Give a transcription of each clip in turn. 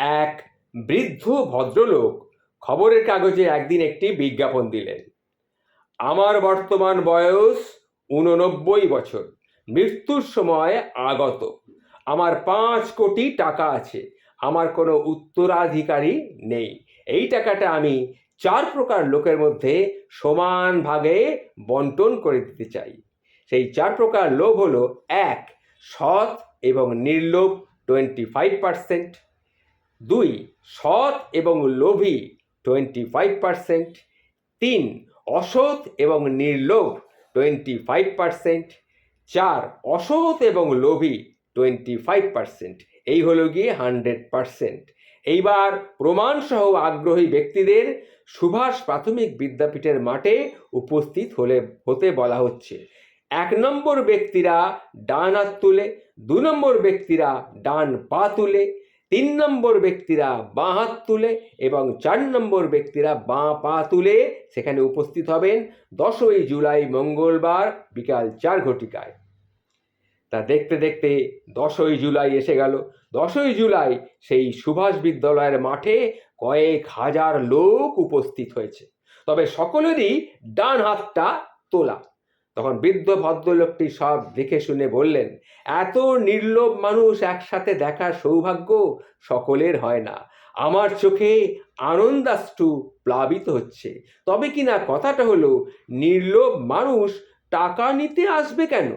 এক বৃদ্ধ ভদ্রলোক খবরের কাগজে একদিন একটি বিজ্ঞাপন দিলেন। আমার বর্তমান বয়স উননব্বই বছর। মৃত্যুর সময় আগত। আমার পাঁচ কোটি টাকা আছে। আমার কোনো উত্তরাধিকারী নেই। এই টাকাটা আমি চার প্রকার লোকের মধ্যে সমান ভাগে বন্টন করে দিতে চাই। সেই চার প্রকার লোভ হলো, এক, সৎ এবং নির্লোভ টোয়েন্টি ফাইভ পার্সেন্ট দুই, সৎ এবং লোভী টোয়েন্টি ফাইভ পার্সেন্ট তিন, অসৎ এবং নির্লোভ টোয়েন্টি ফাইভ পার্সেন্ট চার, অসৎ এবং লোভী টোয়েন্টি ফাইভ পার্সেন্ট এই হলো গিয়ে হান্ড্রেড পার্সেন্ট এইবার প্রমাণসহ আগ্রহী ব্যক্তিদের সুভাষ প্রাথমিক বিদ্যাপীঠের মাঠে উপস্থিত হলে, হতে বলা হচ্ছে, এক নম্বর ব্যক্তিরা ডান হাত তুলে, দু নম্বর ব্যক্তিরা ডান পা তুলে তিন নম্বর ব্যক্তিরা বাঁ হাত তুলে এবং চার নম্বর ব্যক্তিরা বাঁ পা তুলে সেখানে উপস্থিত হবেন দশই জুলাই মঙ্গলবার বিকাল চার ঘটিকায়। তা দেখতে দেখতে দশই জুলাই এসে গেল। দশই জুলাই সেই সুভাষ বিদ্যালয়ের মাঠে কয়েক হাজার লোক উপস্থিত হয়েছে। তবে সকলেরই ডান হাতটা তোলা। তখন বৃদ্ধ ভদ্রলোকটি সব দেখে শুনে বললেন, এত নির্লোভ মানুষ একসাথে দেখার সৌভাগ্য সকলের হয় না। আমার চোখে আনন্দাষ্টু প্লাবিত হচ্ছে। তবে কি না কথাটা হলো, নির্লোভ মানুষ টাকা নিতে আসবে কেন?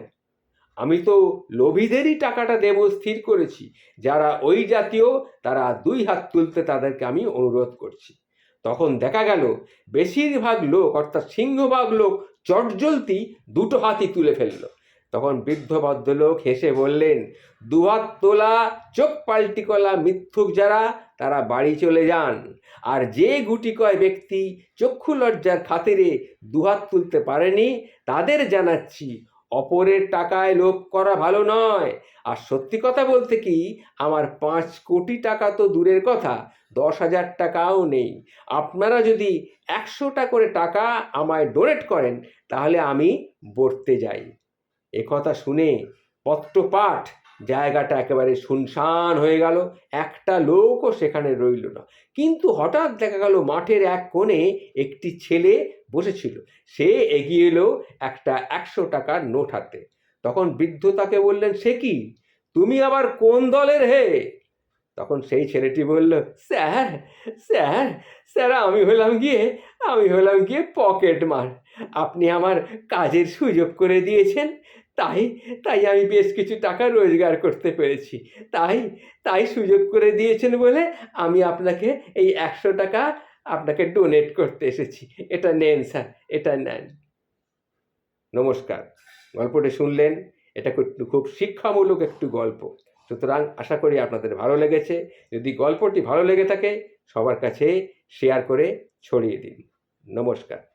আমি তো লোভীদেরই টাকাটা দেব স্থির করেছি। যারা ওই জাতীয় তারা দুই হাত তুলতে তাদেরকে আমি অনুরোধ করছি। তখন দেখা গেল বেশিরভাগ লোক, অর্থাৎ সিংহভাগ লোক, চটজলতি দুটো হাতি তুলে ফেলল। তখন বৃদ্ধ ভদ্রলোক হেসে বললেন দুহাত তোলা, চোখ পাল্টি কলা মিথ্যুক যারা, তারা বাড়ি চলে যান। আর যে গুটি কয় ব্যক্তি চক্ষু লজ্জার খাতিরে দুহাত তুলতে পারেনি, তাদের জানাচ্ছি অপরের টাকায় লোভ করা ভালো নয়। আর সত্যি কথা বলতে কি, আমার পাঁচ কোটি টাকা তো দূরের কথা দশ হাজার টাকাও নেই। আপনারা যদি একশোটা করে টাকা আমায় ডোনেট করেন, তাহলে আমি বর্তে যাই। একথা শুনে পত্রপাঠ জায়গাটা একেবারে শুনশান হয়ে গেল। একটা লোকও সেখানে রইল না। কিন্তু হঠাৎ দেখা গেল মাঠের এক কোণে একটি ছেলে বসেছিল। সে এগিয়ে এলো একটা একশো টাকার নোট হাতে। তখন বৃদ্ধ তাকে বললেন, সে কি? তুমি আবার কোন দলের হে? তখন সেই ছেলেটি বলল, স্যার স্যার স্যার, আমি হলাম গিয়ে, আমি হলাম গিয়ে পকেট মার। আপনি আমার কাজের সুযোগ করে দিয়েছেন, তাই তাই আমি বেশ কিছু টাকা রোজগার করতে পেরেছি। তাই তাই সুযোগ করে দিয়েছেন বলে আমি আপনাকে এই একশো টাকা আপনাকে ডোনেট করতে এসেছি। এটা নেন, স্যার, এটা নেন। নমস্কার। গল্পটি শুনলেন। এটা খুব শিক্ষামূলক একটু গল্প। সুতরাং আশা করি আপনাদের ভালো লেগেছে। যদি গল্পটি ভালো লেগে থাকে, সবার কাছে শেয়ার করে ছড়িয়ে দিন। নমস্কার।